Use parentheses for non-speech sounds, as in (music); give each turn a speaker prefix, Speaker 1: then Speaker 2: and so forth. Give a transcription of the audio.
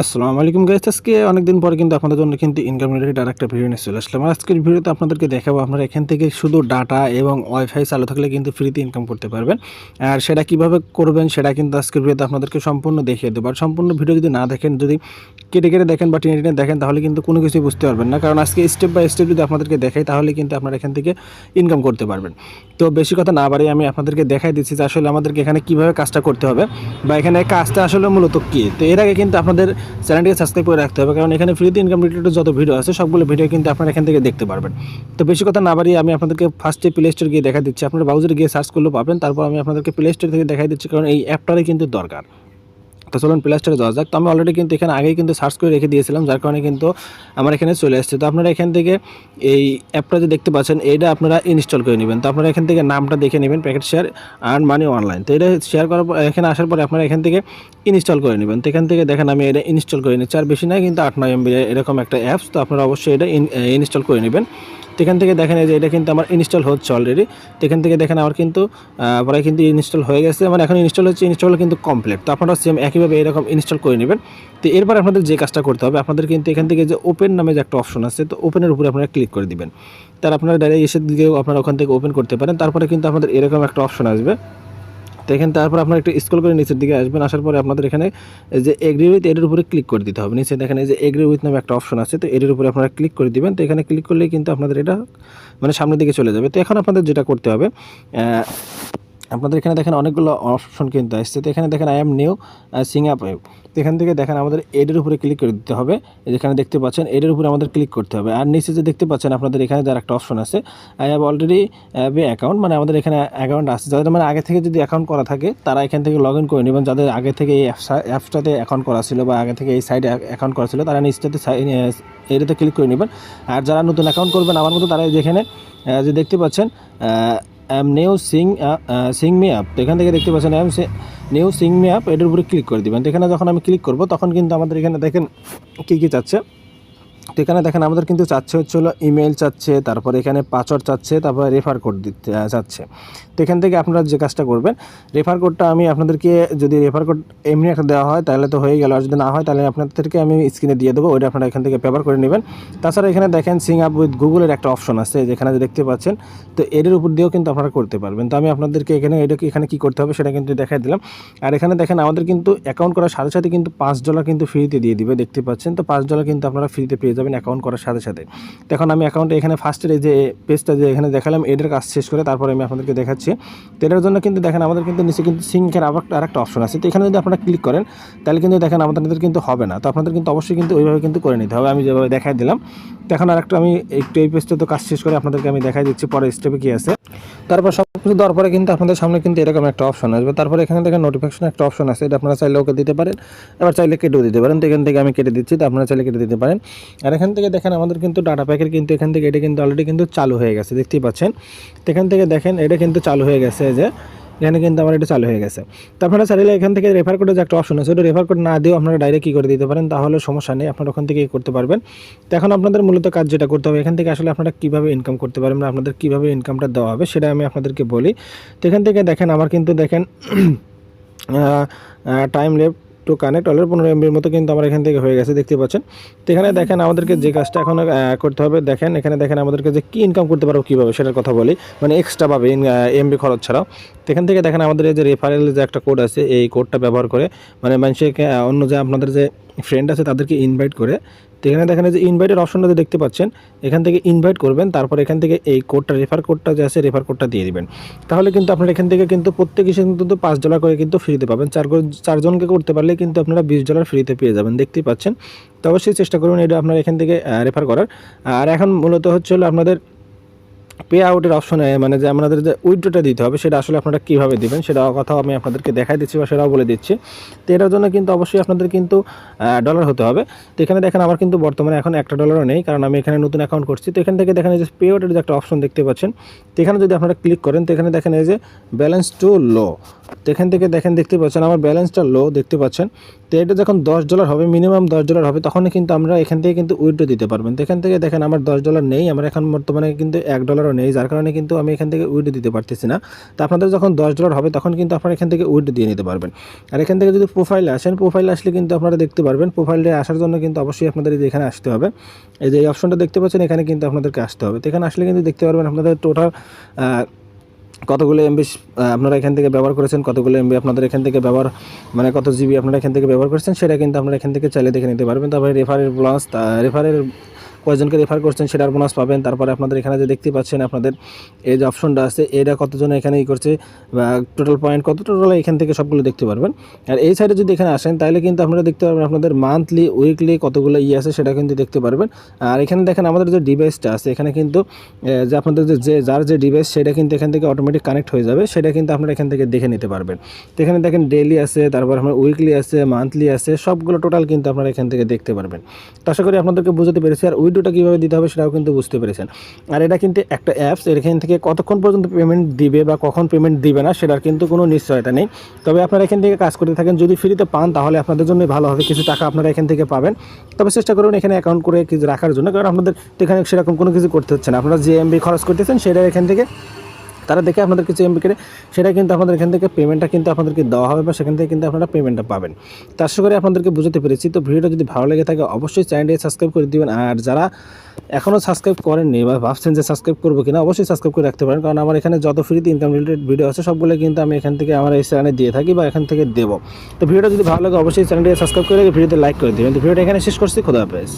Speaker 1: আসসালামু আলাইকুম গাইস আজকে অনেকদিন পরে কিন্তু আপনাদের জন্য কিন্তু ইনকাম রিলেটেড আর একটা ভিডিও নিয়ে চলে আসলাম। আজকের ভিডিওতে আপনাদেরকে দেখাবো আপনারা এখান থেকে শুধু ডাটা এবং ওয়াইফাই চালু থাকলে কিন্তু ফ্রিতে ইনকাম করতে পারবেন। আর সেটা কীভাবে করবেন সেটা কিন্তু আজকের ভিডিওতে আপনাদেরকে সম্পূর্ণ দেখিয়ে দেবো। আর সম্পূর্ণ ভিডিও যদি না দেখেন, যদি কেটে কেটে দেখেন বা টেনে টেনে দেখেন, তাহলে কিন্তু কোনো কিছুই বুঝতে পারবেন না। কারণ আজকে স্টেপ বাই স্টেপ যদি আপনাদেরকে দেখাই, তাহলে কিন্তু আপনারা এখান থেকে ইনকাম করতে পারবেন। তো বেশি কথা না বাড়িয়ে আমি আপনাদেরকে দেখাই দিচ্ছি যে আসলে আমাদেরকে এখানে কীভাবে কাজটা করতে হবে বা এখানে কাজটা আসলে মূলত কী। তো এর আগে কিন্তু আপনাদের চ্যানেলটিকে সাবস্ক্রাইব করে রাখতে হবে, কারণ এখানে ফ্রিতে ইনকাম রিলেটেড যত ভিডিও আছে, সবগুলো ভিডিও কিন্তু আপনারা এখান থেকে দেখতে পারবেন। তো বেশি কথা না বাড়িয়ে আমি আপনাদেরকে ফার্স্টে প্লে স্টোর গিয়ে দেখা দিচ্ছি, আপনার ব্রাউজারে গিয়ে সার্চ করলেও পাবেন, তারপর আমি আপনাদেরকে প্লে স্টোর থেকে দেখাই দিচ্ছি, কারণ এই অ্যাপটারই কিন্তু দরকার। তো চলুন প্লে স্টোরে যাওয়া যাক। তো আমি অলরেডি কিন্তু এখানে আগেই কিন্তু সার্চ করে রেখে দিয়েছিলাম, যার কারণে কিন্তু আমার এখানে চলে আসছে তো আপনারা এখান থেকে এই অ্যাপটা যে দেখতে পাচ্ছেন, এইটা আপনারা ইনস্টল করে নেবেন। তো আপনারা এখান থেকে নামটা দেখে নেবেন packet share earn money online তো এটা শেয়ার করার পর, এখানে আসার পরে আপনারা এখান থেকে ইনস্টল করে নেবেন। তো এখান থেকে দেখেন আমি এটা ইনস্টল করে নিচ্ছি। আর বেশি না, কিন্তু আট নয় এমবি এরকম একটা অ্যাপস তো আপনারা অবশ্যই এটা ইনস্টল করে নেবেন। এখান থেকে দেখেন এই যে এটা কিন্তু আমার ইনস্টল হচ্ছে অলরেডি তো এখান থেকে দেখেন আমার কিন্তু প্রায় কিন্তু ইনস্টল হয়ে গেছে। মানে এখন ইনস্টল হচ্ছে ইনস্টল কিন্তু কমপ্লিট তো আপনারা সেম একইভাবে এরকম ইনস্টল করে নেবেন। তো এরপর আপনাদের যে কাজটা করতে হবে, আপনাদের কিন্তু এখান থেকে যে ওপেন নামে যে একটা অপশন আছে, তো ওপেনের উপরে আপনারা ক্লিক করে দিবেন। তার আপনারা ডাইরেক্ট এসে দিকেও আপনারা ওখান থেকে ওপেন করতে পারেন। তারপরে কিন্তু আপনাদের এরকম একটা অপশন আসবে। তো এখানে তারপর আপনার একটু স্কুল করে নিচের দিকে আসবেন, আসার পরে আপনাদের এখানে যে এগ্রি উইথ এটির উপরে ক্লিক করে দিতে হবে। নিচে দেখেন, এই যে এগ্রি উইথ নামে একটা অপশন আছে, তো এটির উপরে আপনারা ক্লিক করে দিবেন। তো এখানে ক্লিক করলেই কিন্তু আপনাদের এটা মানে সামনের দিকে চলে যাবে। তো এখন আপনাদের যেটা করতে হবে আপনাদের এখানে দেখেন অনেকগুলো অপশন কিন্তু আসছে। তো এখানে দেখেন I am new sign up তো এখান থেকে দেখেন, আমাদের এডের উপরে ক্লিক করে দিতে হবে। যেখানে দেখতে পাচ্ছেন, এডের উপরে আমাদের ক্লিক করতে হবে। আর নিচে যে দেখতে পাচ্ছেন, আপনাদের এখানে যার একটা অপশন আছে। I have already have account মানে আমাদের এখানে অ্যাকাউন্ট আছে। যাদের মানে আগে থেকে যদি অ্যাকাউন্ট করা থাকে, তারা এখান থেকে লগ ইন করে নেবেন। যাদের আগে থেকে এই অ্যাপসটাতে অ্যাকাউন্ট করা ছিল বা আগে থেকে এই সাইডে অ্যাকাউন্ট করা ছিল, তারা নিচটাতে এটাতে ক্লিক করে নেবেন। আর যারা নতুন অ্যাকাউন্ট করবেন, আমার মতো তারা যেখানে যে দেখতে পাচ্ছেন am new sign sign me app তো এখান থেকে দেখতে পাচ্ছেন am new sign me app এটার উপরে ক্লিক করে দেবেন। তো এখানে যখন আমি ক্লিক করব, তখন কিন্তু আমাদের এখানে দেখেন কী কী চাচ্ছে? তো এখানে দেখেন আমাদের কিন্তু চাচ্ছে হচ্ছে হলো ইমেল চাচ্ছে, তারপর এখানে পাসওয়ার্ড চাচ্ছে, তারপরে রেফার কোড দিতে চাচ্ছে। তো এখান থেকে আপনারা যে কাজটা করবেন রেফার কোডটা আমি আপনাদেরকে যদি রেফার কোড এমনি একটা দেওয়া হয়, তাহলে তো হয়ে গেল। আর যদি না হয়, তাহলে আপনাদেরকে আমি স্ক্রিনে দিয়ে দেবো, ওইটা আপনারা এখান থেকে পেপার করে নেবেন। তাছাড়া এখানে দেখেন সিং আপ উইথ গুগলের একটা অপশন আছে, যেখানে দেখতে পাচ্ছেন, তো এর উপর দিয়েও কিন্তু আপনারা করতে পারবেন। তো আমি আপনাদেরকে এখানে, এটা এখানে কী করতে হবে সেটা কিন্তু দেখাই দিলাম। আর এখানে দেখেন আমাদের কিন্তু অ্যাকাউন্ট করার সাথে সাথে কিন্তু পাঁচ ডলার কিন্তু ফ্রিতে দিয়ে দিবে, দেখতে পাচ্ছেন। তো পাঁচ ডলার কিন্তু আপনারা ফ্রিতে পেয়ে যাবেন অ্যাকাউন্ট করার সাথে সাথে। এখন আমি অ্যাকাউন্টে এখানে ফার্স্টের এই যে পেজটা যে এখানে দেখালাম এটার কাজ শেষ করে তারপরে আমি আপনাদেরকে দেখাচ্ছি। তো এটার জন্য কিন্তু দেখেন, আমাদের কিন্তু নিচে কিন্তু সিঙ্কের আবার আর একটা অপশন আছে। তো এখানে যদি আপনারা ক্লিক করেন, তাহলে কিন্তু দেখেন আমাদের কিন্তু হবে না। তো আপনাদের কিন্তু অবশ্যই কিন্তু ওইভাবে কিন্তু করে নিতে হবে। আমি যেভাবে দেখাই দিলাম। তো এখন আর আরেকটা আমি একটু এই পেজটা তো কাজ শেষ করে আপনাদেরকে আমি দেখাই দিচ্ছি পরে স্টেপে কী আছে। তারপর সব কিছু দেওয়ার পরে কিন্তু আপনাদের সামনে কিন্তু এরকম একটা অপশন আসবে। তারপরে এখানে দেখেন নোটিফিকেশন একটা অপশন আছে। এটা আপনারা চাইলে ওকে দিতে পারেন। এবার চাইলে কেটেও দিতে পারেন। তো এখান থেকে আমি কেটে দিচ্ছি। তো আপনারা চাইলে কেটে দিতে পারেন। আর এখান থেকে দেখেন আমাদের কিন্তু ডাটা প্যাকের কিন্তু এখান থেকে এটা কিন্তু অলরেডি কিন্তু চালু হয়ে গেছে, দেখতেই পাচ্ছেন? এখান থেকে দেখেন এটা কিন্তু চালু হয়ে গেছে যে, এখানে কিন্তু আমার এটা চালু হয়ে গেছে। তো আপনারা চাইলে এখান থেকে রেফার কোডের যে একটা অপশন আছে, ওটা রেফার কোড না দিয়েও আপনারা ডাইরেক্ট কী করে দিতে পারেন? তাহলে সমস্যা নেই, আপনারা ওখান থেকে করতে পারবেন। তো এখন আপনাদের মূলত কাজ যেটা করতে হবে, এখান থেকে আসলে আপনারা কীভাবে ইনকাম করতে পারবেন বা আপনাদের কীভাবে ইনকামটা দেওয়া হবে, সেটা আমি আপনাদেরকে বলি। তো এখান থেকে দেখেন, আমার কিন্তু দেখেন (clears throat) time left to connect already পনেরো এমবির মতো কিন্তু আমার এখান থেকে হয়ে গেছে, দেখতে পাচ্ছেন। তো এখানে দেখেন আমাদেরকে যে কাজটা এখন করতে হবে, দেখেন এখানে দেখেন আমাদেরকে যে কী ইনকাম করতে পারব কীভাবে সেটার কথা বলি মানে এক্সট্রা পাবে এমবি খরচ ছাড়াও। তো এখান থেকে দেখেন আমাদের এই যে রেফারেল যে একটা কোড আছে, এই কোডটা ব্যবহার করে মানে মানুষকে অন্য যে আপনাদের যে ফ্রেন্ড আছে তাদেরকে ইনভাইট করে তো এখানে দেখেন যে ইনভাইটের অপশনটাতে দেখতে পাচ্ছেন, এখান থেকে ইনভাইট করবেন, তারপর এখান থেকে এই কোডটা রেফার কোডটা যে আছে রেফার কোডটা দিয়ে দিবেন। তাহলে কিন্তু আপনারা এখান থেকে কিন্তু প্রত্যেক হিসেবে কিন্তু পাঁচ ডলার করে কিন্তু ফ্রিতে পাবেন। চার চারজনকে করতে পারলে কিন্তু আপনারা বিশ ডলার ফ্রিতে পেয়ে যাবেন, দেখতেই পাচ্ছেন। তো অবশ্যই চেষ্টা করুন এটা আপনারা এখান থেকে রেফার করার। আর এখন মূলত হচ্ছে হলো আপনাদের পে আউটের অপশনে মানে যে আমাদের যে উইড্রোটা দিতে হবে, সেটা আসলে আপনারা কীভাবে দেবেন সেটা কথাও আমি আপনাদেরকে দেখাই দিচ্ছি বা সেটাও বলে দিচ্ছি। তো এটার জন্য কিন্তু অবশ্যই আপনাদের কিন্তু ডলার হতে হবে। তো এখানে দেখেন, আমার কিন্তু বর্তমানে এখন একটা ডলারও নেই, কারণ আমি এখানে নতুন অ্যাকাউন্ট করছি। তো এখান থেকে দেখেন, এই যে পে আউটের যে একটা অপশন দেখতে পাচ্ছেন, তো এখানে যদি আপনারা ক্লিক করেন, তো এখানে দেখেন, এই যে ব্যালেন্স টু লো তো এখান থেকে দেখেন, দেখতে পাচ্ছেন আমার ব্যালেন্সটা লো দেখতে পাচ্ছেন। তো এটা যখন দশ ডলার হবে মিনিমাম দশ ডলার হবে, তখনই কিন্তু আমরা এখান থেকে কিন্তু উইড্রো দিতে পারবেন। তো এখান থেকে দেখেন, আমার দশ ডলার নেই, আমার এখন বর্তমানে কিন্তু এক ডলারও নেই, যার কারণে কিন্তু আমি এখান থেকে উইড্রো দিতে পারতেছি না। তো আপনাদের যখন দশ ডলার হবে, তখন কিন্তু আপনারা এখান থেকে উইড্রো দিয়ে নিতে পারবেন। আর এখান থেকে যদি প্রোফাইলে আসেন প্রোফাইলে আসলে কিন্তু আপনারা দেখতে পারবেন প্রোফাইলে আসার জন্য কিন্তু অবশ্যই আপনাদের এখানে আসতে হবে। এই যে এই অপশনটা দেখতে পাচ্ছেন, এখানে কিন্তু আপনাদেরকে আসতে হবে। তো এখানে আসলে কিন্তু দেখতে পারবেন আপনাদের টোটাল কতগুলো এমবি আপনারা এখান থেকে ব্যবহার করেছেন, কতগুলো এমবি আপনাদের এখান থেকে ব্যবহার মানে কত জিবি আপনারা এখান থেকে ব্যবহার করেছেন, সেটা কিন্তু আপনারা এখান থেকে চাইলে দেখে নিতে পারবেন। তারপরে রেফারের বোনাস রেফারের কয়জনকে রেফার করছেন সেটার বোনাস পাবেন। তারপরে আপনাদের এখানে যে দেখতে পাচ্ছেন আপনাদের এই যে অপশনটা আছে, এটা কতজন এখানে ই করছে, বা টোটাল পয়েন্ট কত টোটাল এখান থেকে সবগুলো দেখতে পারবেন। আর এই সাইডে যদি এখানে আসেন, তাহলে কিন্তু আপনারা দেখতে পারবেন আপনাদের মান্থলি উইকলি কতগুলো ই আছে, সেটা কিন্তু দেখতে পারবেন। আর এখানে দেখেন আমাদের যে ডিভাইসটা আছে, এখানে কিন্তু যে আপনাদের যে- যার যে ডিভাইস সেটা কিন্তু এখান থেকে অটোমেটিক কানেক্ট হয়ে যাবে। সেটা কিন্তু আপনারা এখান থেকে দেখে নিতে পারবেন। তো এখানে দেখেন ডেইলি আছে, তারপর আপনার উইকলি আছে মান্থলি আছে, সবগুলো টোটাল কিন্তু আপনারা এখান থেকে দেখতে পারবেন। তো আশা করি আপনাদেরকে বুঝতে পেরেছি। আর উইডোটা কীভাবে দিতে হবে সেটাও কিন্তু বুঝতে পেরেছেন। আর এটা কিন্তু একটা অ্যাপস এখান থেকে কতক্ষণ পর্যন্ত পেমেন্ট দিবে বা কখন পেমেন্ট দিবে না সেটার কিন্তু কোনো নিশ্চয়তা নেই। তবে আপনারা এখান থেকে কাজ করতে থাকেন, যদি ফ্রিতে পান তাহলে আপনাদের জন্য ভালো হবে, কিছু টাকা আপনারা এখান থেকে পাবেন। তবে চেষ্টা করুন এখানে অ্যাকাউন্ট করে কিছু রাখার জন্য, কারণ আপনাদের এখানে সেরকম কোনো কিছু করতে হচ্ছে না। আপনারা যে এমবি খরচ করতেছেন, সেটা এখান থেকে তারা দেখে আপনাদের কিছু এমবি কেটে সেটা কিন্তু আপনাদের এখান থেকে পেমেন্টটা কিন্তু আপনাদেরকে দেওয়া হবে বা সেখান থেকে কিন্তু আপনারা পেমেন্টটা পাবেন। তো আশা করি আপনাদেরকে বুঝতে পেরেছি। তো ভিডিওটা যদি ভালো লেগে থাকে, অবশ্যই চ্যানেলটি সাবস্ক্রাইব করে দিবেন। আর যারা এখনও সাবস্ক্রাইব করেননি বা ভাবছেন যে সাবস্ক্রাইব করব কিনা, অবশ্যই সাবস্ক্রাইব করে রাখতে পারেন। কারণ আমার এখানে যত ফ্রিতে ইনকাম রিলেটেড ভিডিও আছে, সবগুলো কিন্তু আমি এখান থেকে আমার এই চ্যানেলে দিয়ে থাকি বা এখান থেকে দেবো। তো ভিডিওটা যদি ভালো লাগে, অবশ্যই চ্যানেলটি সাবস্ক্রাইব করে ভিডিওতে লাইক করে দেবেন। তো ভিডিওটা এখানে শেষ করছি। খোদা হাফেজ।